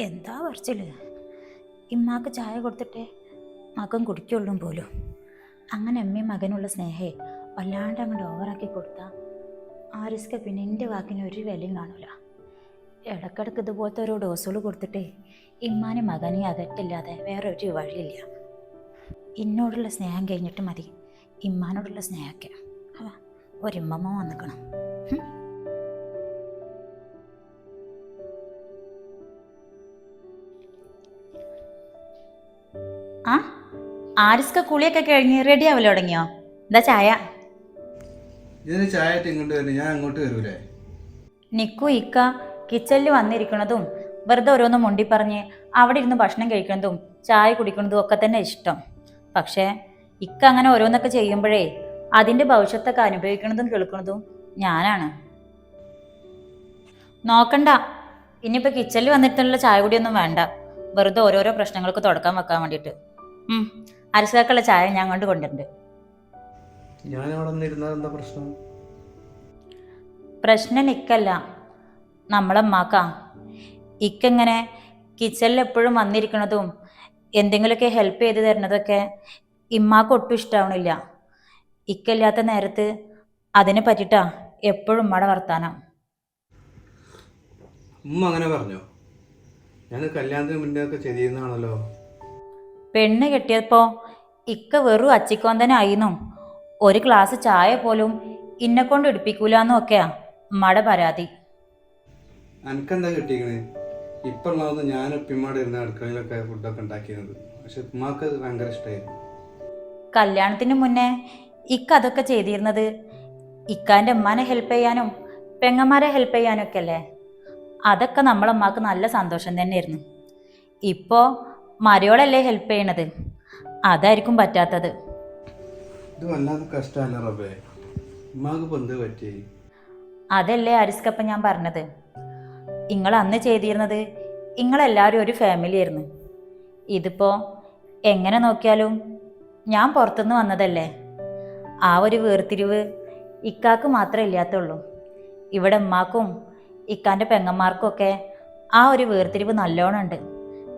എന്താ പറച്ചിൽ? ഇമ്മാക്ക് ചായ കൊടുത്തിട്ടേ മകൻ കുടിക്കുള്ളൂ പോലും. അങ്ങനെ അമ്മയും മകനുള്ള സ്നേഹേ വല്ലാണ്ട് അങ്ങോട്ട് ഓവറാക്കി കൊടുത്താൽ റിസ്ക് പിന്നെ എന്റെ വാക്കിന് ഒരു വിലയും കാണൂല. ഇടക്കിടക്ക് ഇതുപോലത്തെ ഓരോ ഡോസുകൾ കൊടുത്തിട്ടേ ഇമ്മാനെ മകനെ അകറ്റില്ലാതെ വേറെ ഒരു വഴിയില്ല. എന്നോടുള്ള സ്നേഹം കഴിഞ്ഞിട്ട് മതി. ഇമ്മാനോടുള്ള സ്നേഹമൊക്കെ. അതാ ഒരിമ്മമ്മ വന്നിക്കണം. ആ? ആരിസ്ക കുളിയൊക്കെ കഴിഞ്ഞ് റെഡി ആവല്ലോ തുടങ്ങിയോ? എന്താ ചായ. ഇതിന് ചായ ആയിട്ട് ഇങ്ങോട്ട് വരണം ഞാൻ അങ്ങോട്ട് വരൂലേ? നിക്കു ഇക്ക കിച്ചണിൽ വന്നിരിക്കണതും വെറുതെ ഓരോന്ന് മുണ്ടി പറഞ്ഞ് അവിടെ ഇരുന്ന് ഭക്ഷണം കഴിക്കുന്നതും ചായ കുടിക്കുന്നതും ഒക്കെ തന്നെ ഇഷ്ടം. പക്ഷേ ഇക്ക അങ്ങനെ ഓരോന്നൊക്കെ ചെയ്യുമ്പോഴേ അതിന്റെ ഭവിഷ്യത്തൊക്കെ അനുഭവിക്കുന്നതും കേൾക്കുന്നതും ഞാനാണ്. നോക്കണ്ട. ഇനിയിപ്പോൾ കിച്ചണിൽ വന്നിട്ടുള്ള ചായ കുടിയൊന്നും വേണ്ട. വെറുതെ ഓരോരോ പ്രശ്നങ്ങൾക്ക് തുടക്കം വെക്കാൻ വേണ്ടിയിട്ട്. അരസാക്കുള്ള ചായ ഞാൻ കൊണ്ട് കൊണ്ടുണ്ട് ഞാൻ അവിടെ നിന്നിരുന്നത് എന്താ പ്രശ്നം? പ്രശ്നം നിക്കല്ല നമ്മളമ്മാക്കാ ഇക്കെങ്ങനെ കിച്ചണിൽ എപ്പോഴും വന്നിരിക്കണതും എന്തെങ്കിലുമൊക്കെ ഹെൽപ്പ് ചെയ്ത് തരണതൊക്കെ ഇമ്മാക്ക് ഒട്ടും ഇഷ്ടാവണില്ല. ഇക്കല്ലാത്ത നേരത്ത് അതിനെ പറ്റിട്ടാ എപ്പോഴും ഉമ്മയുടെ വർത്താനം. ഉമ്മ അങ്ങനെ പറഞ്ഞോ? ഞാൻ കല്യാണത്തിന് മുന്നേ ഒക്കെ ചെയ്തിരുന്നാണല്ലോ പെണ്ണ് കെട്ടിയപ്പോ ഇക്ക വെറും അച്ചിക്കോന്തനായിരുന്നു ഒരു ഗ്ലാസ് ചായ പോലും ഇന്നെ കൊണ്ട് എടുപ്പിക്കൂലെന്നും ഒക്കെയാ ഉമ്മയുടെ പരാതി. എനിക്കെന്താ കിട്ടിക്കണേ? ഇപ്പം ഞാൻ ഉപ്പിമാടെ ഇരുന്ന അടുക്കളയിലൊക്കെ ഫുഡൊക്കെ ഉണ്ടാക്കിയിരുന്നത്. പക്ഷെ ഉമ്മാക്ക് ഭയങ്കര ഇഷ്ടമായിരുന്നു കല്യാണത്തിന് മുന്നേ ഇക്ക അതൊക്കെ ചെയ്തിരുന്നത് ഇക്കാന്റെ ഉമ്മാനെ ഹെൽപ്പ് ചെയ്യാനും പെങ്ങന്മാരെ ഹെൽപ്പ് ചെയ്യാനും ഒക്കെ അല്ലേ? അതൊക്കെ നമ്മളമ്മക്ക് നല്ല സന്തോഷം തന്നെയായിരുന്നു. ഇപ്പോ മരയോളല്ലേ ഹെൽപ്പ് ചെയ്യണത്? അതായിരിക്കും പറ്റാത്തത്. ഇത് വല്ലാതെ കഷ്ടമല്ല റബ്ബേ? ഉമ്മാക്ക് ഇപ്പം എന്ത് പറ്റി? അതല്ലേ അരിസ്കപ്പ ഞാൻ പറഞ്ഞത്. നിങ്ങൾ അന്ന് ചെയ്തിരുന്നത് നിങ്ങളെല്ലാവരും ഒരു ഫാമിലി ആയിരുന്നു. ഇതിപ്പോ എങ്ങനെ നോക്കിയാലും ഞാൻ പുറത്തുനിന്ന് വന്നതല്ലേ? ആ ഒരു വേർതിരിവ് ഇക്കാക്ക് മാത്രമേ ഇല്ലാത്തുള്ളൂ. ഇവിടെ ഉമ്മാക്കും ഇക്കാന്റെ പെങ്ങന്മാർക്കും ഒക്കെ ആ ഒരു വേർതിരിവ് നല്ലോണം ഉണ്ട്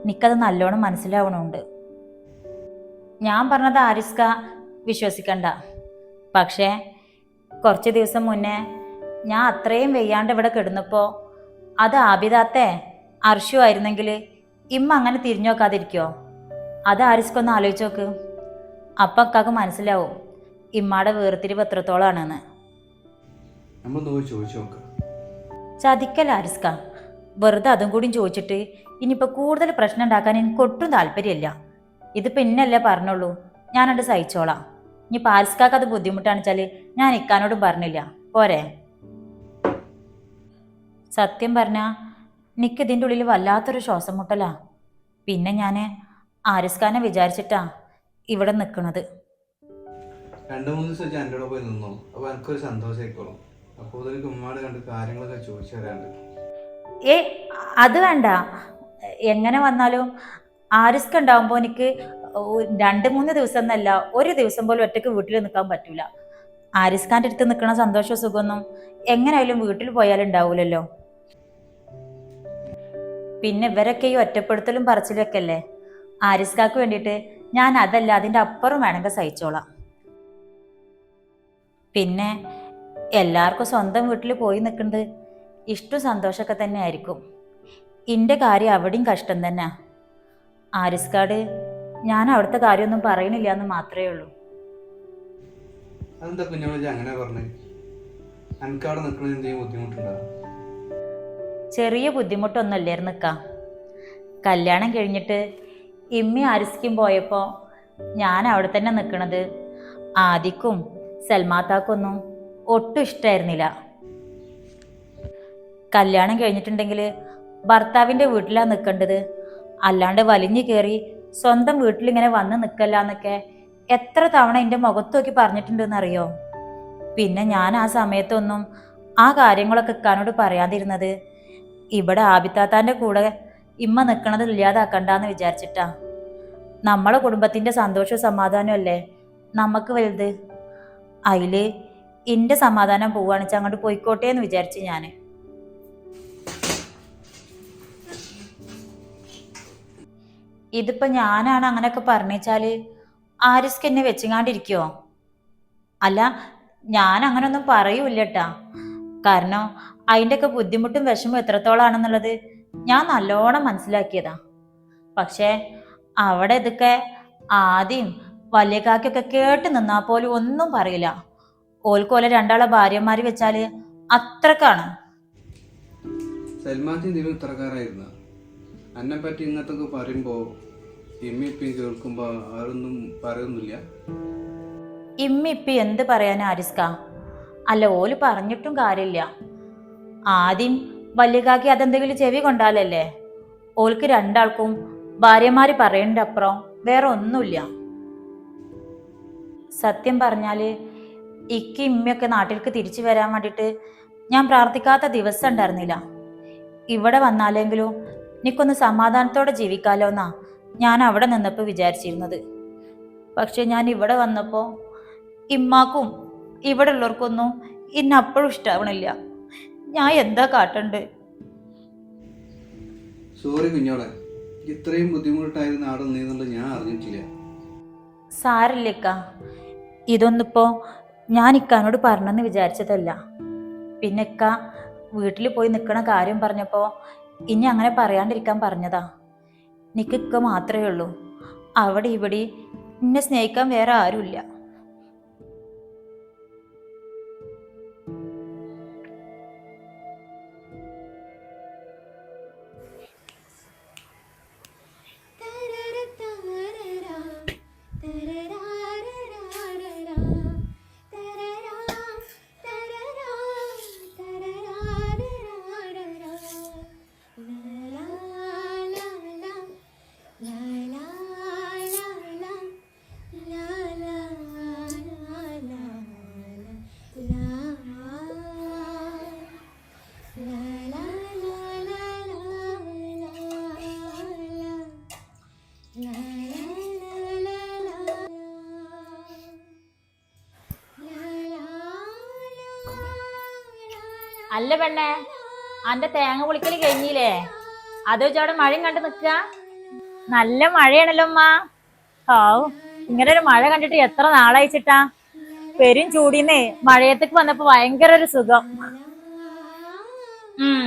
എനിക്കത് നല്ലോണം മനസ്സിലാവണമുണ്ട് ഞാൻ പറഞ്ഞത് ആരിസ്ക വിശ്വസിക്കണ്ട. പക്ഷേ കുറച്ച് ദിവസം മുന്നേ ഞാൻ അത്രയും വെയ്യാണ്ട് ഇവിടെ കിടന്നപ്പോൾ അത് ആബിദാത്തെ അർഷു ആയിരുന്നെങ്കിൽ ഇമ്മ അങ്ങനെ തിരിഞ്ഞു നോക്കാതിരിക്കുമോ അത് ആരിസ്കൊന്ന് ആലോചിച്ച് നോക്ക്. അപ്പം അക്കാക്ക് മനസ്സിലാവും ഇമ്മയുടെ വേർതിരിവ് എത്രത്തോളാണെന്ന്. ചതിക്കല്ല ആരിസ്ക. വെറുതെ അതും കൂടി ചോദിച്ചിട്ട് ഇനിയിപ്പോൾ കൂടുതൽ പ്രശ്നം ഉണ്ടാക്കാൻ എനിക്ക് ഒട്ടും താല്പര്യമില്ല. ഇതിപ്പോൾ ഇന്നല്ലേ പറഞ്ഞുള്ളൂ. ഞാനത് സഹിച്ചോളാം. ഇനി പാരിസ്കാക്ക് അത് ബുദ്ധിമുട്ടാണെന്ന് വെച്ചാൽ ഞാൻ ഇക്കാനോടും പറഞ്ഞില്ല. പോരെ. സത്യം പറഞ്ഞാൽ എനിക്ക് ഇതിന്റെ ഉള്ളിൽ വല്ലാത്തൊരു ശ്വാസം മുട്ടലാ പിന്നെ ഞാൻ ആരിസ്ഖാനെ വിചാരിച്ചിട്ടാ ഇവിടെ നിൽക്കുന്നത് രണ്ട് മൂന്ന് ദിവസം എന്റെ പോയി നിന്നു അപ്പോൾ എനിക്കൊരു സന്തോഷമായിക്കോളും അപ്പോൾ അതിലേക്ക് ഉമ്മാട് കണ്ട് കാര്യങ്ങളൊക്കെ ചോദിച്ചു തരാണ്ട് ഏ അത് വേണ്ട. എങ്ങനെ വന്നാലും ആരിസ്ക ഉണ്ടാവുമ്പോൾ എനിക്ക് രണ്ട് മൂന്ന് ദിവസം എന്നല്ല ഒരു ദിവസം പോലും ഒറ്റയ്ക്ക് വീട്ടിൽ നിൽക്കാൻ പറ്റൂല. ആരിസ്ഖാന്റെ അടുത്ത് നിൽക്കണ സന്തോഷ സുഖമൊന്നും എങ്ങനെയായാലും വീട്ടിൽ പോയാലും ഉണ്ടാവൂലല്ലോ. പിന്നെ ഇവരൊക്കെ ഈ ഒറ്റപ്പെടുത്തലും പറച്ചിലും ഒക്കെ അല്ലേ ആരിസ്കാക്ക് വേണ്ടിയിട്ട് ഞാൻ അതല്ല അതിന്റെ അപ്പുറം വേണമെങ്കിൽ സഹിച്ചോളാം. പിന്നെ എല്ലാവർക്കും സ്വന്തം വീട്ടിൽ പോയി നിൽക്കുന്നത് ഇഷ്ടം സന്തോഷമൊക്കെ തന്നെ ആയിരിക്കും. എന്റെ കാര്യം അവിടെയും കഷ്ടം തന്നെ. ആരിസ്കാട് ഞാൻ അവിടുത്തെ കാര്യമൊന്നും പറയണില്ല എന്ന് മാത്രമേ ഉള്ളൂ. അതെന്താ കുഞ്ഞമ്മച്ചി അങ്ങനെ പറഞ്ഞേ? എനിക്ക് അവിടെ നിൽക്കണത് എന്തെങ്കിലും ബുദ്ധിമുട്ടുണ്ടോ? ചെറിയ ബുദ്ധിമുട്ടൊന്നുമില്ലായിരുന്നു നിൽക്ക കല്യാണം കഴിഞ്ഞിട്ട് ഇമ്മി ആരിസ്ക്കും പോയപ്പോൾ ഞാൻ അവിടെ തന്നെ നിൽക്കണത്. ആദിക്കും സൽമാത്താക്കൊന്നും ഒട്ടും ഇഷ്ടമായിരുന്നില്ല കല്യാണം കഴിഞ്ഞിട്ടുണ്ടെങ്കിൽ ഭർത്താവിന്റെ വീട്ടിലാണ് നിൽക്കേണ്ടത്. അല്ലാണ്ട് വലിഞ്ഞു കയറി സ്വന്തം വീട്ടിലിങ്ങനെ വന്ന് നിൽക്കല്ല എന്നൊക്കെ എത്ര തവണ എന്റെ മുഖത്ത് നോക്കി പറഞ്ഞിട്ടുണ്ടെന്നറിയോ പിന്നെ ഞാൻ ആ സമയത്തൊന്നും ആ കാര്യങ്ങളൊക്കെ ഇക്കാനോട് പറയാതിരുന്നത് ഇവിടെ ആബിത്താത്താന്റെ കൂടെ ഇമ്മ നിൽക്കണത് ഇല്ലാതാക്കണ്ടെന്ന് വിചാരിച്ചിട്ടാ. നമ്മളെ കുടുംബത്തിന്റെ സന്തോഷവും സമാധാനവും അല്ലേ? നമുക്ക് വലുത്. അതിൽ എന്റെ സമാധാനം പോവുകയാണെന്ന് വെച്ചാൽ അങ്ങോട്ട് പോയിക്കോട്ടെ എന്ന് വിചാരിച്ചു ഞാൻ ഇതിപ്പോ ഞാനാണ് അങ്ങനെയൊക്കെ പറഞ്ഞാൽ ആരിസ്ക്ക് എന്നെ വെച്ചുങ്ങാണ്ടിരിക്കോ? അല്ല ഞാൻ അങ്ങനൊന്നും പറയൂല്ലട്ടാ. കാരണം അതിന്റെയൊക്കെ ബുദ്ധിമുട്ടും വിഷമം എത്രത്തോളാണെന്നുള്ളത് ഞാൻ നല്ലോണം മനസ്സിലാക്കിയതാ. പക്ഷേ അവിടെ ഇതൊക്കെ ആദ്യം വലിയ കാക്കൊക്കെ കേട്ട് നിന്നാ പോലും ഒന്നും പറയില്ല. ഓൽക്കോലെ രണ്ടാളെ ഭാര്യമാര് വെച്ചാൽ അത്രക്കാണ്. സൽമാൻ ഉത്തരക്കാരായിരുന്നു എന്നെ പറ്റി ഇങ്ങനത്തൊക്കെ പറയുമ്പോൾ എമ്മിപ്പി കേൾക്കുമ്പോ കേൾക്കുമ്പോൾ ആരൊന്നും പറയുന്നില്ല ഇമ്മിപ്പി എന്ത് പറയാൻ ആരിസ്ക? അല്ല ഓൽ പറഞ്ഞിട്ടും കാര്യമില്ല. ആദ്യം വല്യകാക്കി അതെന്തെങ്കിലും ചെവി കൊണ്ടാലല്ലേ? ഓൾക്ക് രണ്ടാൾക്കും ഭാര്യമാര് പറയേണ്ട അപ്പുറം വേറെ ഒന്നുമില്ല. സത്യം പറഞ്ഞാൽ ഇക്ക് ഇമ്മയൊക്കെ നാട്ടിലേക്ക് തിരിച്ചു വരാൻ വേണ്ടിയിട്ട് ഞാൻ പ്രാർത്ഥിക്കാത്ത ദിവസം ഉണ്ടായിരുന്നില്ല. ഇവിടെ വന്നാലെങ്കിലും എനിക്കൊന്ന് സമാധാനത്തോടെ ജീവിക്കാലോ എന്നാ ഞാൻ അവിടെ നിന്നപ്പോൾ വിചാരിച്ചിരുന്നത്. പക്ഷെ ഞാൻ ഇവിടെ വന്നപ്പോൾ ഇമ്മാക്കും ഇവിടെ ഉള്ളവർക്കൊന്നും ഇന്ന അപ്പോഴും ഇഷ്ടാവണില്ല. ഞാൻ എന്താ കാട്ടണ്ട്? സോറി കുഞ്ഞോളെ ഇത്രയും ബുദ്ധിമുട്ടായിരുന്ന ആടെ നീന്നുള്ളത് ഞാൻ അറിഞ്ഞിട്ടില്ല. സാരില്ലേക്ക ഇതൊന്നിപ്പോ ഞാൻ ഇക്കാനോട് പറഞ്ഞെന്ന് വിചാരിച്ചതല്ല. പിന്നെ ഇക്ക വീട്ടിൽ പോയി നിൽക്കണ കാര്യം പറഞ്ഞപ്പോ ഇനി അങ്ങനെ പറയാണ്ടിരിക്കാൻ പറഞ്ഞതാ. നിക്ക് മാത്രമേ ഉള്ളൂ. അവിടെ ഇവിടെ എന്നെ സ്നേഹിക്കാൻ വേറെ ആരുമില്ല. അല്ല പെണ്ണേ അന്റെ തേങ്ങ പൊളിക്കൽ കഴിഞ്ഞില്ലേ? അത് വെച്ച് അവിടെ മഴയും കണ്ട് നിക്ക നല്ല മഴയാണല്ലോ അമ്മ ഹാവ് ഇങ്ങനെ ഒരു മഴ കണ്ടിട്ട് എത്ര നാളായിച്ചിട്ടാ? പെരും ചൂടിന്നേ മഴയത്തേക്ക് വന്നപ്പോ ഭയങ്കര ഒരു സുഖം. ഉം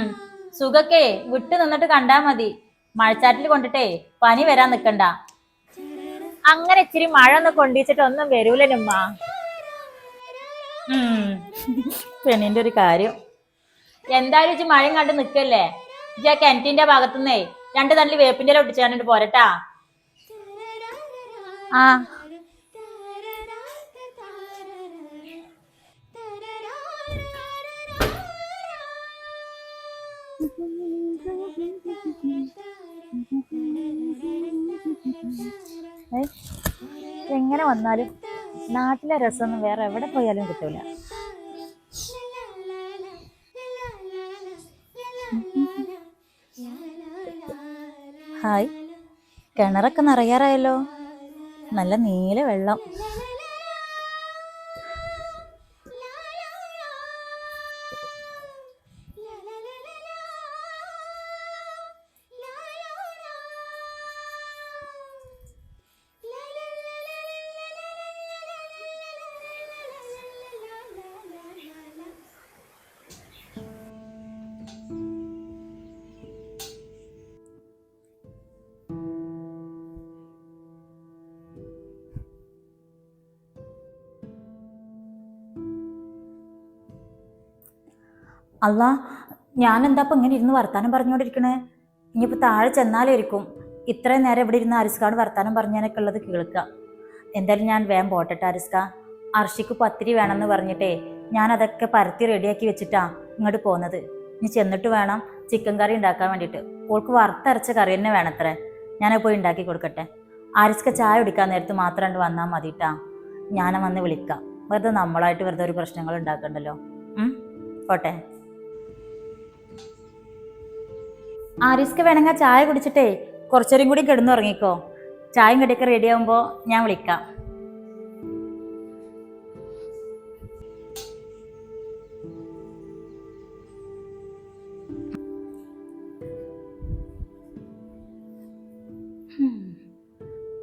സുഖക്കേ. വിട്ടു നിന്നിട്ട് കണ്ടാ മതി. മഴച്ചാറ്റിൽ കൊണ്ടിട്ടേ പനി വരാൻ നിക്കണ്ട. അങ്ങനെ ഇച്ചിരി മഴ ഒന്ന് കൊണ്ടിച്ചിട്ട് ഒന്നും ഉം പെണ്ണിന്റെ ഒരു കാര്യം. എന്തായാലും ഇജ്ജ് മഴയും കണ്ട് നിക്കല്ലേ? ഇജ് ആ കിണറ്റിന്റെ ഭാഗത്തുനിന്നേ രണ്ട് തള്ളി വേപ്പിന്റെ ഒട്ടിച്ചാണ്ട് പോരട്ടാ. ആ. എങ്ങനെ വന്നാലും നാട്ടിലെ രസമൊന്നും വേറെ എവിടെ പോയാലും കിട്ടൂല. ഹായ്. കിണറൊക്കെ നിറയാറായല്ലോ. നല്ല നീല വെള്ളം. അല്ല ഞാൻ എന്താ ഇപ്പം ഇങ്ങനെ ഇരുന്ന് വർത്താനം പറഞ്ഞുകൊണ്ടിരിക്കണേ ഇനിയിപ്പോൾ താഴെ ചെന്നാലേ ഇരിക്കും ഇത്രയും നേരം ഇവിടെ ഇരുന്ന് അരിസ്കാട് വർത്താനം പറഞ്ഞാനൊക്കെ ഉള്ളത് കേൾക്കുക. എന്തായാലും ഞാൻ വേം പോട്ടെട്ടെ അരിസ്ക. അർഷിക്ക് പത്തിരി വേണമെന്ന് പറഞ്ഞിട്ടേ ഞാൻ അതൊക്കെ പരത്തി റെഡിയാക്കി വെച്ചിട്ടാ ഇങ്ങോട്ട് പോകുന്നത്. ഇനി ചെന്നിട്ട് വേണം ചിക്കൻ കറി ഉണ്ടാക്കാൻ വേണ്ടിയിട്ട്. ഓൾക്ക് വറുത്തരച്ച കറി തന്നെ വേണത്രേ ഞാൻ പോയി ഉണ്ടാക്കി കൊടുക്കട്ടെ. ആരിസ്ക ചായ കുടിക്കാൻ നേരത്ത് മാത്രം വന്നാൽ മതിട്ടാ. ഞാൻ വന്ന് വിളിക്കാം. വെറുതെ നമ്മളായിട്ട് വെറുതെ ഒരു പ്രശ്നങ്ങൾ ഉണ്ടാക്കണ്ടല്ലോ? പോട്ടെ. ആരിസ്ക്ക് വേണമെങ്കിൽ ചായ കുടിച്ചിട്ടേ കുറച്ചേരും കൂടി കിടന്നുറങ്ങിക്കോ. ചായയും കടിയൊക്കെ റെഡി ആകുമ്പോൾ ഞാൻ വിളിക്കാം.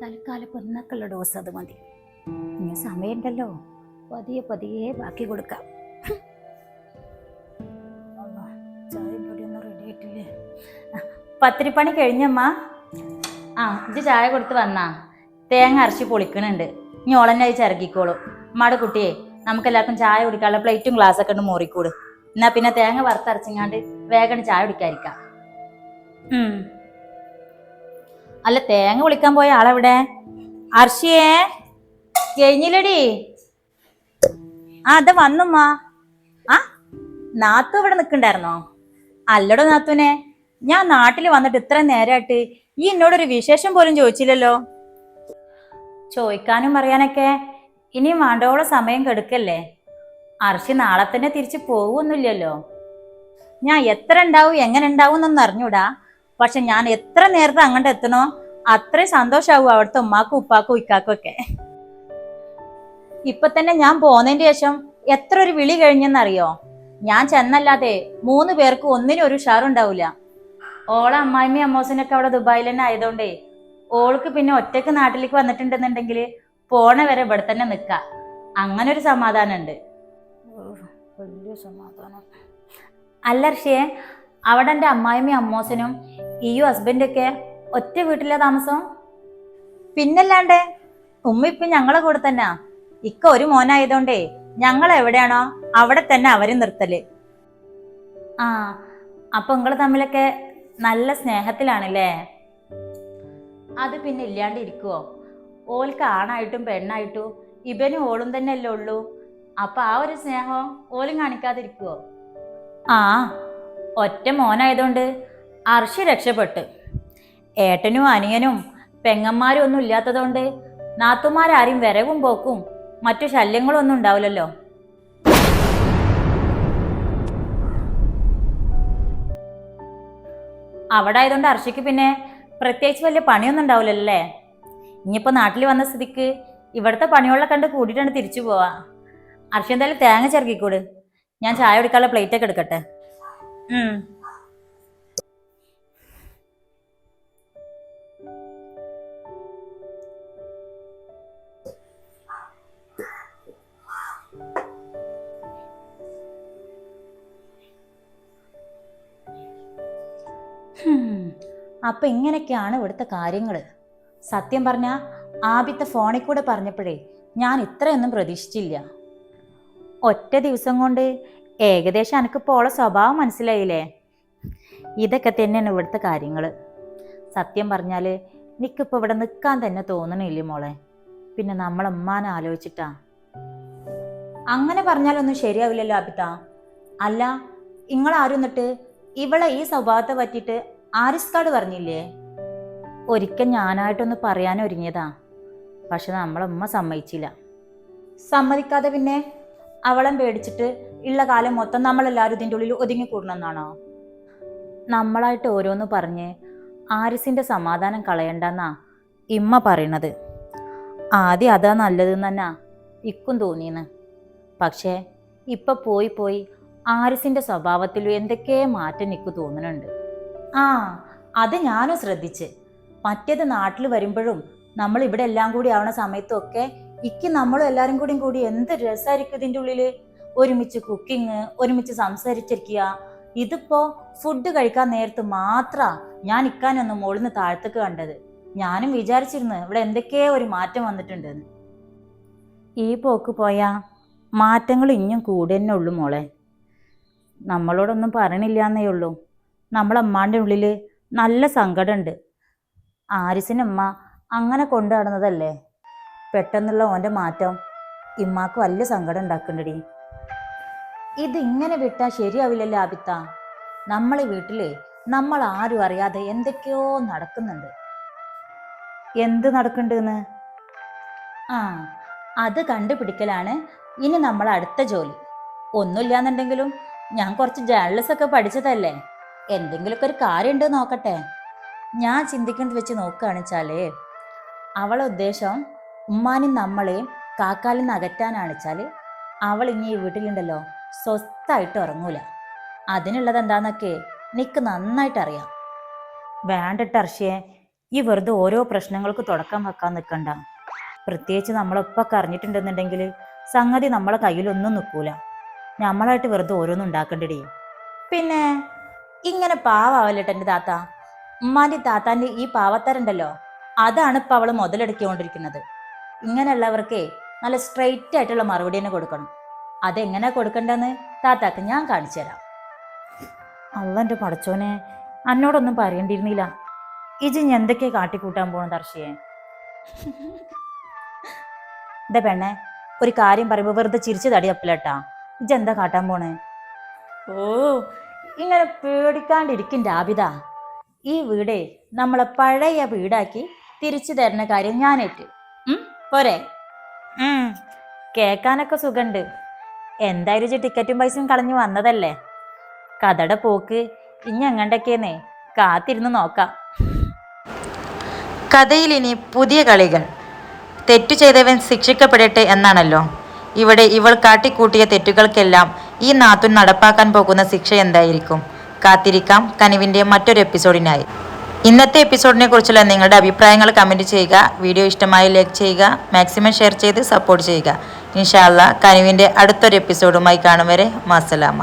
തൽക്കാലം ഡോസ് അത് മതി. ഇനി സമയമുണ്ടല്ലോ. പതിയെ പതിയെ ബാക്കി കൊടുക്കാം. പത്തിരിപ്പണി കഴിഞ്ഞമ്മ? ആ ഇത് ചായ കൊടുത്ത് വന്നാ. തേങ്ങ അരച്ച് പൊളിക്കണുണ്ട്. ഇനി ഓളന്നെ ചിറക്കിക്കോളൂ. മട കുട്ടിയെ നമുക്ക് എല്ലാവർക്കും ചായ കുടിക്കാനുള്ള പ്ലേറ്റും ഗ്ലാസ് ഒക്കെ ഉണ്ട് മോറിക്കൂട്. എന്നാ പിന്നെ തേങ്ങ വറുത്തരച്ചിങ്ങാണ്ട് വേഗം ചായ കുടിക്കാതിരിക്കാം. അല്ല തേങ്ങ വിളിക്കാൻ പോയ ആളെവിടെ? അർഷിയേ കഴിഞ്ഞില്ലടി. ആ അത് വന്നുമ്മ. ആ നാത്തു ഇവിടെ നിക്കണ്ടായിരുന്നോ അല്ലടോ നാത്തുനെ. ഞാൻ നാട്ടിൽ വന്നിട്ട് ഇത്ര നേരമായിട്ട് ഈ എന്നോടൊരു വിശേഷം പോലും ചോദിച്ചില്ലല്ലോ? ചോദിക്കാനും പറയാനൊക്കെ ഇനിയും വേണ്ടോളം സമയം കെടുക്കല്ലേ? അർഷി നാളെ തന്നെ തിരിച്ചു പോകുമൊന്നുമില്ലല്ലോ ഞാൻ എത്ര ഉണ്ടാവും എങ്ങനെ ഉണ്ടാവും എന്നൊന്നും അറിഞ്ഞൂടാ. പക്ഷെ ഞാൻ എത്ര നേരത്തെ അങ്ങോട്ട് എത്തണോ അത്രയും സന്തോഷാവും അവിടുത്തെ ഉമ്മാക്കും ഉപ്പാക്കും ഇക്കാക്കും ഒക്കെ. ഇപ്പൊ തന്നെ ഞാൻ പോന്നതിന്റെ ശേഷം എത്ര ഒരു വിളി കഴിഞ്ഞെന്നറിയോ? ഞാൻ ചെന്നല്ലാതെ മൂന്ന് പേർക്ക് ഒന്നിനും ഒരു ഉഷാറുണ്ടാവില്ല ഓളെ അമ്മായിമ്മയും അമ്മോസിനൊക്കെ അവിടെ ദുബായിൽ തന്നെ ആയതുകൊണ്ടേ ഓൾക്ക് പിന്നെ ഒറ്റയ്ക്ക് നാട്ടിലേക്ക് വന്നിട്ടുണ്ടെന്നുണ്ടെങ്കിൽ പോണ വരെ ഇവിടെ തന്നെ നിക്ക. അങ്ങനെ ഒരു സമാധാനം ഉണ്ട് വലിയ സമാധാനം. അല്ല ഋഷിയെ അവിടെ എന്റെ അമ്മായിമ്മയും അമ്മോസനും ഈയു ഹസ്ബൻഡൊക്കെ ഒറ്റ വീട്ടിലെ താമസം? പിന്നല്ലാണ്ട് ഉമ്മ ഇപ്പം ഞങ്ങളെ കൂടെ തന്നെ. ഇക്ക ഒരു മോനായതുകൊണ്ടേ ഞങ്ങൾ എവിടെയാണോ അവിടെ തന്നെ അവരും നിർത്തൽ. ആ അപ്പൊ നിങ്ങൾ തമ്മിലൊക്കെ നല്ല സ്നേഹത്തിലാണല്ലേ? അത് പിന്നെ ഇല്ലാണ്ട് ഇരിക്കുവോ? ഓൾക്ക് ആണായിട്ടും പെണ്ണായിട്ടും ഇവനും ഓളും തന്നെ അല്ലേ ഉള്ളൂ. അപ്പൊ ആ ഒരു സ്നേഹം ഓലും കാണിക്കാതിരിക്കുവോ? ആ ഒറ്റ മോനായതുകൊണ്ട് അർഷി രക്ഷപ്പെട്ട്. ഏട്ടനും അനിയനും പെങ്ങന്മാരും ഒന്നും ഇല്ലാത്തതുകൊണ്ട് നാത്തുമാരാരും വരവും പോക്കും മറ്റു ശല്യങ്ങളൊന്നും ഉണ്ടാവില്ലല്ലോ. അവിടെ ആയതുകൊണ്ട് അർഷയ്ക്ക് പിന്നെ പ്രത്യേകിച്ച് വലിയ പണിയൊന്നും ഉണ്ടാവില്ലല്ലേ? ഇനിയിപ്പോൾ നാട്ടിൽ വന്ന സ്ഥിതിക്ക് ഇവിടുത്തെ പണിയുള്ള കണ്ട് കൂട്ടിയിട്ടാണ് തിരിച്ചു പോവാ. അർഷ എന്തായാലും തേങ്ങ ചെറുക്കിക്കൂട്. ഞാൻ ചായ കുടിക്കാനുള്ള പ്ലേറ്റൊക്കെ എടുക്കട്ടെ. അപ്പൊ ഇങ്ങനെയൊക്കെയാണ് ഇവിടുത്തെ കാര്യങ്ങൾ സത്യം പറഞ്ഞ ആദ്യത്തെ ഫോണിൽ കൂടെ പറഞ്ഞപ്പോഴേ ഞാൻ ഇത്രയൊന്നും പ്രതീക്ഷിച്ചില്ല. ഒറ്റ ദിവസം കൊണ്ട് ഏകദേശം എനിക്കിപ്പോൾ ഓളെ സ്വഭാവം മനസ്സിലായില്ലേ? ഇതൊക്കെ തന്നെയാണ് ഇവിടുത്തെ കാര്യങ്ങൾ സത്യം പറഞ്ഞാൽ എനിക്കിപ്പോൾ ഇവിടെ നിൽക്കാൻ തന്നെ തോന്നണില്ല മോളെ? പിന്നെ നമ്മളമ്മാനെ ആലോചിച്ചിട്ടാ. അങ്ങനെ പറഞ്ഞാലൊന്നും ശരിയാവില്ലല്ലോ അബിത. അല്ല നിങ്ങളാരും എന്നിട്ട് ഇവളെ ഈ സ്വഭാവത്തെ പറ്റിയിട്ട് ആരിസ്കാട് പറഞ്ഞില്ലേ? ഒരിക്കൽ ഞാനായിട്ടൊന്ന് പറയാൻ ഒരുങ്ങിയതാ. പക്ഷെ നമ്മളമ്മ സമ്മതിച്ചില്ല. സമ്മതിക്കാതെ പിന്നെ അവളെ പേടിച്ചിട്ട് ഉള്ള കാലം മൊത്തം നമ്മളെല്ലാവരും ഇതിന്റെ ഉള്ളിൽ ഒതുങ്ങിക്കൂടണമെന്നാണോ നമ്മളായിട്ട് ഓരോന്ന് പറഞ്ഞ് ആരിസിന്റെ സമാധാനം കളയണ്ടെന്നാ ഇമ്മ പറയണത്. ആദ്യം അതാ നല്ലതെന്ന് തന്നെ ഇക്കും തോന്നിയെന്ന്. പക്ഷേ ഇപ്പൊ പോയി പോയി ആരിസിന്റെ സ്വഭാവത്തിലും എന്തൊക്കെ മാറ്റം എനിക്ക് തോന്നുന്നുണ്ട് ആ അത് ഞാനും ശ്രദ്ധിച്ച്. മറ്റേത് നാട്ടിൽ വരുമ്പോഴും നമ്മൾ ഇവിടെ എല്ലാം കൂടി ആവണ സമയത്തൊക്കെ ഇക്ക് നമ്മളും എല്ലാരും കൂടിയും കൂടി എന്ത് രസമായിരിക്കും ഇതിന്റെ ഉള്ളിൽ? ഒരുമിച്ച് കുക്കിങ് ഒരുമിച്ച് സംസാരിച്ചിരിക്കുക. ഇതിപ്പോ ഫുഡ് കഴിക്കാൻ നേരത്ത് മാത്ര ഞാൻ ഇക്കാനൊന്ന് മുകളിന്ന് താഴത്തേക്ക് കണ്ടത്. ഞാനും വിചാരിച്ചിരുന്നു ഇവിടെ എന്തൊക്കെയോ ഒരു മാറ്റം വന്നിട്ടുണ്ടെന്ന്. ഈ പോക്ക് പോയാ മാറ്റങ്ങൾ ഇനിയും കൂടെ തന്നെ ഉള്ളു മോളെ. നമ്മളോടൊന്നും പറയണില്ല എന്നേ ഉള്ളൂ. നമ്മളെ അമ്മാന്റെ ഉള്ളിൽ നല്ല സങ്കടമുണ്ട് ആരിസിനമ്മ അങ്ങനെ കൊണ്ടു നടന്നതല്ലേ? പെട്ടെന്നുള്ള ഓന്റെ മാറ്റം ഇമ്മാക്ക് വലിയ സങ്കടം ഉണ്ടാക്കണ്ടടി. ഇതിങ്ങനെ വിട്ടാൽ ശരിയാവില്ലല്ലോ ആബിത്ത നമ്മളെ വീട്ടിലെ നമ്മൾ ആരും അറിയാതെ എന്തൊക്കെയോ നടക്കുന്നുണ്ട്. എന്ത് നടക്കുന്നുണ്ടെന്ന്? ആ അത് കണ്ടുപിടിക്കലാണ് ഇനി നമ്മൾ അടുത്ത ജോലി. ഒന്നുമില്ലാന്നുണ്ടെങ്കിലും ഞാൻ കുറച്ച് ജേർണലിസ്റ്റ് ഒക്കെ പഠിച്ചതല്ലേ? എന്തെങ്കിലുമൊക്കെ ഒരു കാര്യമുണ്ട് നോക്കട്ടെ. ഞാൻ ചിന്തിക്കുന്നത് വെച്ച് നോക്കുകയാണ് വെച്ചാലേ അവളെ ഉദ്ദേശം ഉമ്മാനും നമ്മളെയും കാക്കാലിൽ നിന്ന് അകറ്റാനാണ് വെച്ചാൽ അവൾ ഇനി ഈ വീട്ടിലുണ്ടല്ലോ സ്വസ്ഥായിട്ട് ഉറങ്ങൂല. അതിനുള്ളത് എന്താന്നൊക്കെ നിക്ക് നന്നായിട്ട് അറിയാം വേണ്ടിട്ട് അർഷിയെ ഈ വെറുതെ ഓരോ പ്രശ്നങ്ങൾക്ക് തുടക്കം വെക്കാൻ നിൽക്കണ്ട പ്രത്യേകിച്ച് നമ്മളൊപ്പൊക്കെ അറിഞ്ഞിട്ടുണ്ടെന്നുണ്ടെങ്കിൽ സംഗതി നമ്മളെ കയ്യിലൊന്നും നിൽക്കൂല നമ്മളായിട്ട് വെറുതെ ഓരോന്നും ഉണ്ടാക്കേണ്ടടി. പിന്നെ ഇങ്ങനെ പാവാവല്ലേട്ടോ എന്റെ താത്ത? ഉമ്മാന്റെ താത്താന്റെ ഈ പാവത്തരുണ്ടല്ലോ? അതാണ് ഇപ്പം അവൾ മുതലെടുക്കിക്കൊണ്ടിരിക്കുന്നത് ഇങ്ങനെയുള്ളവർക്ക് നല്ല സ്ട്രെയിറ്റ് ആയിട്ടുള്ള മറുപടി തന്നെ കൊടുക്കണം. അതെങ്ങനെ കൊടുക്കണ്ടെന്ന് താത്താക്ക് ഞാൻ കാണിച്ചു തരാം. അള്ളന്റെ പടച്ചോനെ എന്നോടൊന്നും പറയേണ്ടിയിരുന്നില്ല. ഇജി ഞാൻ എന്തൊക്കെ കാട്ടിക്കൂട്ടാൻ പോണ ദർശയെ ഇതാ പെണ്ണെ ഒരു കാര്യം പറയുമ്പോൾ വെറുതെ ചിരിച്ചു തടിയപ്പില്ലട്ടാ ഇജ് എന്താ കാട്ടാൻ പോണേ? ഓ ഇങ്ങനെ പേടിക്കാണ്ടിരിക്കും രാബിത ഈ വീടേ നമ്മളെ പഴയ വീടാക്കി തിരിച്ചു തരുന്ന കാര്യം ഞാനേറ്റ്. പോരെ. കേൾക്കാനൊക്കെ സുഖണ്ട്. എന്തായാലും ഇജ്ജ് ടിക്കറ്റും പൈസയും കളഞ്ഞു വന്നതല്ലേ? കഥയുടെ പോക്ക് ഇനി എങ്ങണ്ടൊക്കെയെന്നേ കാത്തിരുന്ന് നോക്കാം. കഥയിൽ ഇനി പുതിയ കളികൾ. തെറ്റു ചെയ്തവൻ ശിക്ഷിക്കപ്പെടട്ടെ എന്നാണല്ലോ. ഇവിടെ ഇവൾ കാട്ടിക്കൂട്ടിയ തെറ്റുകൾക്കെല്ലാം ഈ നാത്തുൻ നടപ്പാക്കാൻ പോകുന്ന ശിക്ഷ എന്തായിരിക്കും? കാത്തിരിക്കാം. കനിവിന്റെ മറ്റൊരു എപ്പിസോഡിനായി. ഇന്നത്തെ എപ്പിസോഡിനെ കുറിച്ചുള്ള നിങ്ങളുടെ അഭിപ്രായങ്ങൾ കമന്റ് ചെയ്യുക. വീഡിയോ ഇഷ്ടമായി ലൈക്ക് ചെയ്യുക. മാക്സിമം ഷെയർ ചെയ്ത് സപ്പോർട്ട് ചെയ്യുക. ഇൻഷാല്ല കനിവിന്റെ അടുത്തൊരു എപ്പിസോഡുമായി കാണും വരെ. മാസലാമ.